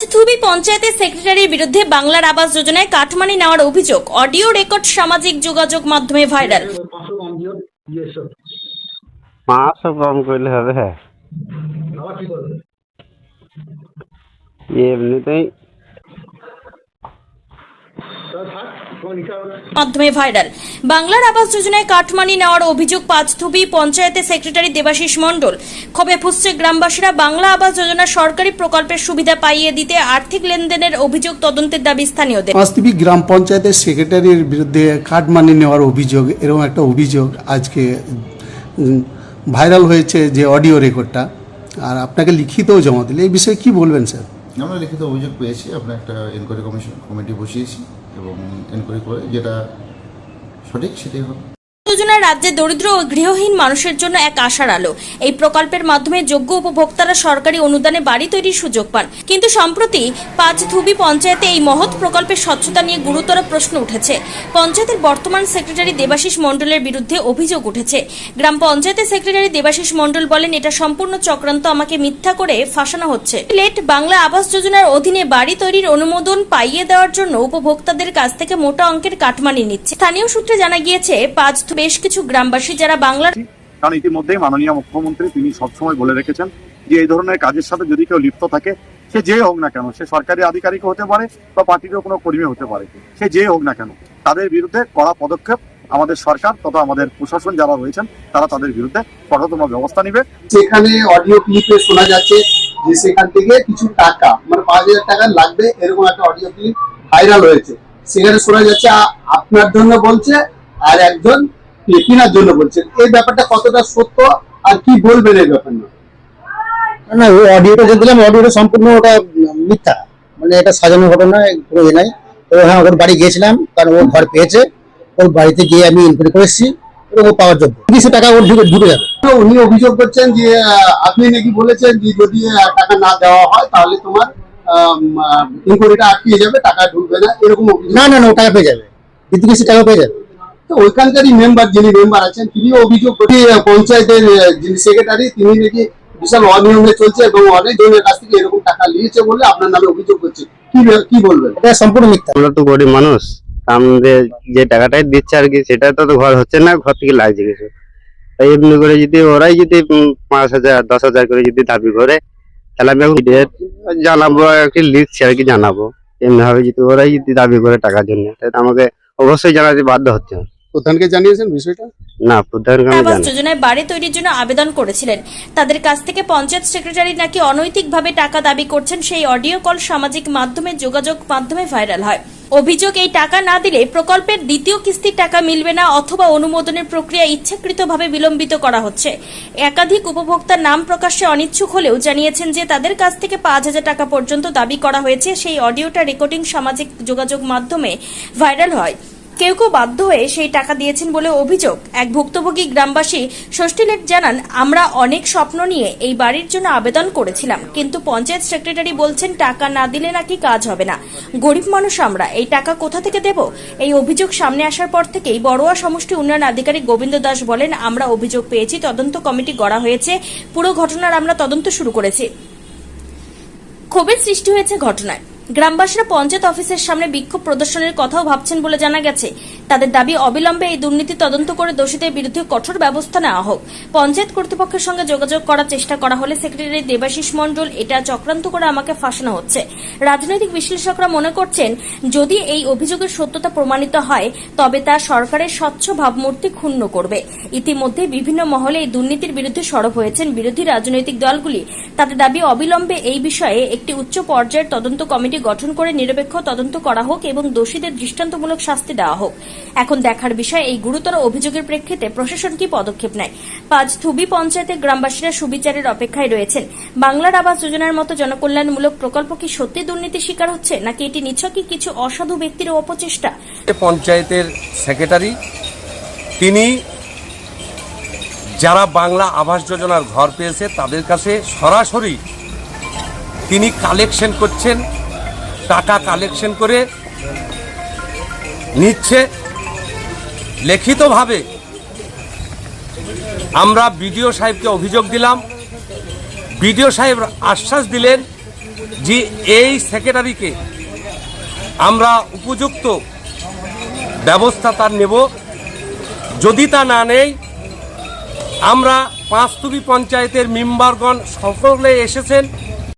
থুবি পঞ্চায়েতের সেক্রেটারির বিরুদ্ধে বাংলার আবাস যোজনায় কাটমানি নেওয়ার অভিযোগ। অডিও রেকর্ড সামাজিক যোগাযোগ মাধ্যমে ভাইরাল। পাঁচশো কম করলে হবে হ্যাঁ। এমনিতেই তাহলে থাক তোমার নিতে হবে মাধ্যমে ভাইরাল বাংলার আবাস যোজনায় কাটমানি নেওয়ার অভিযোগ পাঁচথুবি পঞ্চায়েতের সেক্রেটারি দেবাশিস মণ্ডল। ক্ষোভে ফুসছে গ্রামবাসীরা বাংলা আবাস যোজনা সরকারি প্রকল্পের সুবিধা পাইয়ে দিতে আর্থিক লেনদেনের অভিযোগ তদন্তের দাবি স্থানীয়দের। পাঁচটিপি গ্রাম পঞ্চায়েতের সেক্রেটারির বিরুদ্ধে কার্ড মানি নেওয়ার অভিযোগ এরকম একটা অভিযোগ আজকে ভাইরাল হয়েছে যে অডিও রেকর্ডটা আর আপনাকে লিখিতও জমা দিলে এই বিষয়ে কি বলবেন স্যার? আমরা লিখিত অভিযোগ পেয়েছি আমরা একটা এনকোয়ারি কমিশন কমিটি বসিয়েছি। এবং এনকোয়ারি করে যেটা সঠিক সেটাই হবে। যোজনা রাজ্যে দরিদ্র ও গৃহহীন মানুষের জন্য এক আশার আলো। এই প্রকল্পের মাধ্যমে যোগ্য উপভোক্তারা সরকারি অনুদানে বাড়ি তৈরির সুযোগ পান। কিন্তু সম্প্রতি পাঁচ ধুবি পঞ্চায়েতে এই মহৎ প্রকল্পের স্বচ্ছতা নিয়ে গুরুতর প্রশ্ন উঠেছে। পঞ্চায়েতের বর্তমান সেক্রেটারি দেবাশিস মণ্ডলের বিরুদ্ধে অভিযোগ উঠেছে। গ্রাম পঞ্চায়েতের সেক্রেটারি দেবাশিস মণ্ডল বলেন, এটা সম্পূর্ণ চক্রান্ত, আমাকে মিথ্যা করে ফাঁসানো হচ্ছে। লেট বাংলা আবাস যোজনার অধীনে বাড়ি তৈরির অনুমোদন পাইয়ে দেওয়ার জন্য উপভোক্তাদের কাছ থেকে মোটা অঙ্কের কাটমানি নিচ্ছে। স্থানীয় সূত্রে জানা গিয়েছে, পাঁচ বেশ কিছু গ্রামবাসী যারা বাংলার কারণ ইতিমধ্যেই মাননীয় মুখ্যমন্ত্রী তিনি সবসময় বলে রেখেছেন যে এই ধরনের কাজের সাথে যদি কেউ লিপ্ত থাকে সে যে হোক না কেন সে সরকারি আধিকারিক হতে পারে বা পার্টিরও কোনো কর্মী হতে পারে সে যে হোক না কেন তাদের বিরুদ্ধে কড়া পদক্ষেপ আমাদের সরকার তথা আমাদের প্রশাসন যারা রয়েছেন তারা তাদের বিরুদ্ধে কঠোরতম ব্যবস্থা নিবে। সেখানে অডিও ক্লিপে শোনা যাচ্ছে যে সেখান থেকে কিছু টাকা মানে পাঁচ হাজার টাকা লাগবে এরকম একটা অডিও ক্লিপ ভাইরাল হয়েছে। সেখানে শোনা যাচ্ছে আপনার জন্য বলছে আর একজন কেনার জন্য বলছেন এই ব্যাপারটা কতটা সত্য আর কি বলবেন এই ব্যাপার নিয়ে? না ওই অডিওটা যে দিলাম অডিওটা সম্পূর্ণ ওটা মিথ্যা। মানে এটা সাজানো ঘটনা কোনো ইয়ে নাই। তো হ্যাঁ ওর বাড়ি গিয়েছিলাম কারণ ও ঘর পেয়েছে। ওর বাড়িতে গিয়ে আমি ইনকোয়ারি করেছি এবং ও পাওয়ার যোগ্য। কিছু টাকা ওর ঢুকে ঢুকে যাবে। তো উনি অভিযোগ করছেন যে আপনি নাকি বলেছেন যে যদি টাকা না দেওয়া হয় তাহলে তোমার ইনকোয়ারিটা আটকে যাবে টাকা ঢুকবে না এরকম না না না ও টাকা পেয়ে যাবে। কিন্তু কিছু টাকা পেয়ে যাবে? তো ওইখানকারই মেম্বার যিনি মেম্বার আছেন তিনিও অভিযোগ পঞ্চায়েতের যিনি সেক্রেটারি তিনি নাকি বিশাল অনিয়মে চলছে এবং অনেক জনের কাছ থেকে এরকম টাকা নিয়েছে বলে আপনার নামে অভিযোগ করছে। কি কি বলবেন? এটা সম্পূর্ণ মিথ্যা। আমরা তো গরিব মানুষ আমাদের যে টাকাটাই দিচ্ছে আর কি সেটা তো ঘর হচ্ছে না ঘর থেকে লাগছে কিছু। তাই এমনি করে যদি ওরাই যদি পাঁচ হাজার দশ হাজার করে যদি দাবি করে তাহলে আমি এখন জানাব একটি লিখছি আর কি জানাব। এমনি ভাবে যদি ওরাই যদি দাবি করে টাকার জন্য তাহলে তো আমাকে অবশ্যই জানাতে বাধ্য হচ্ছে প্রধানকে জানিয়েছেন বিষয়টা? না প্রধানকে আমি আবাস জানি। যোজনায় বাড়ি তৈরির জন্য আবেদন করেছিলেন। তাদের কাছ থেকে পঞ্চায়েত সেক্রেটারি নাকি অনৈতিকভাবে টাকা দাবি করছেন সেই অডিও কল সামাজিক মাধ্যমে যোগাযোগ মাধ্যমে ভাইরাল হয়। অভিযোগ এই টাকা না দিলে প্রকল্পের দ্বিতীয় কিস্তির টাকা মিলবে না অথবা অনুমোদনের প্রক্রিয়া ইচ্ছাকৃতভাবে বিলম্বিত করা হচ্ছে। একাধিক উপভোক্তার নাম প্রকাশ্যে অনিচ্ছুক হলেও জানিয়েছেন যে তাদের কাছ থেকে পাঁচ হাজার টাকা পর্যন্ত দাবি করা হয়েছে। সেই অডিওটা রেকর্ডিং সামাজিক যোগাযোগ মাধ্যমে ভাইরাল হয়। কেউ কেউ বাধ্য হয়ে সেই টাকা দিয়েছেন বলে অভিযোগ। এক ভুক্তভোগী গ্রামবাসী ষষ্ঠীলেট জানান, আমরা অনেক স্বপ্ন নিয়ে এই বাড়ির জন্য আবেদন করেছিলাম, কিন্তু পঞ্চায়েত সেক্রেটারি বলছেন টাকা না দিলে নাকি কাজ হবে না। গরিব মানুষ আমরা, এই টাকা কোথা থেকে দেব? এই অভিযোগ সামনে আসার পর থেকেই বড়ুয়া সমষ্টি উন্নয়ন আধিকারিক গোবিন্দ দাস বলেন, আমরা অভিযোগ পেয়েছি, তদন্ত কমিটি গড়া হয়েছে, পুরো ঘটনার আমরা তদন্ত শুরু করেছি। ক্ষোভের সৃষ্টি হয়েছে ঘটনায়। গ্রামবাসীরা পঞ্চায়েত অফিসের সামনে বিক্ষোভ প্রদর্শনের কথাও ভাবছেন বলে জানা গেছে। তাদের দাবি অবিলম্বে এই দুর্নীতি তদন্ত করে দোষীদের বিরুদ্ধে কঠোর ব্যবস্থা নেওয়া হোক। পঞ্চায়েত কর্তৃপক্ষের সঙ্গে যোগাযোগ করার চেষ্টা করা হলে সেক্রেটারি দেবাশিস মণ্ডল এটা চক্রান্ত করে আমাকে ফাঁসানো হচ্ছে। রাজনৈতিক বিশ্লেষকরা মনে করছেন, যদি এই অভিযোগের সত্যতা প্রমাণিত হয়, তবে তা সরকারের স্বচ্ছ ভাবমূর্তি ক্ষুণ্ণ করবে। ইতিমধ্যে বিভিন্ন মহলে এই দুর্নীতির বিরুদ্ধে সরব হয়েছেন বিরোধী রাজনৈতিক দলগুলি। তাদের দাবি অবিলম্বে এই বিষয়ে একটি উচ্চ পর্যায়ের তদন্ত কমিটি গঠন করে নিরপেক্ষ তদন্ত করা হোক এবং দোষীদের দৃষ্টান্তমূলক শাস্তি দেওয়া হোক। এখন দেখার বিষয়, এই গুরুতর অভিযোগের প্রেক্ষিতে প্রশাসন কি পদক্ষেপ নেয়? পাঁচ থুবি পঞ্চায়েতের গ্রামবাসীরা সুবিচারের অপেক্ষায় রয়েছেন। বাংলার আবাস যোজনার মতো জনকল্যাণমূলক প্রকল্প কি সত্যি দুর্নীতির শিকার হচ্ছে, নাকি এটি নিছকই কিছু অসাধু ব্যক্তির অপচেষ্টা? পঞ্চায়েতের সেক্রেটারি, তিনি যারা বাংলা আবাস যোজনার ঘর পেয়েছে, তাদের কাছে সরাসরি তিনি কালেকশন করছেন, টাকা কালেকশন করে নিচ্ছে। লিখিতভাবে আমরা বিডিও সাহেবকে অভিযোগ দিলাম। বিডিও সাহেব আশ্বাস দিলেন যে এই সেক্রেটারিকে আমরা উপযুক্ত ব্যবস্থা তার নেব। যদি তা না নেই, আমরা পাঁচতুবি পঞ্চায়েতের মেম্বারগণ সকলে এসেছেন।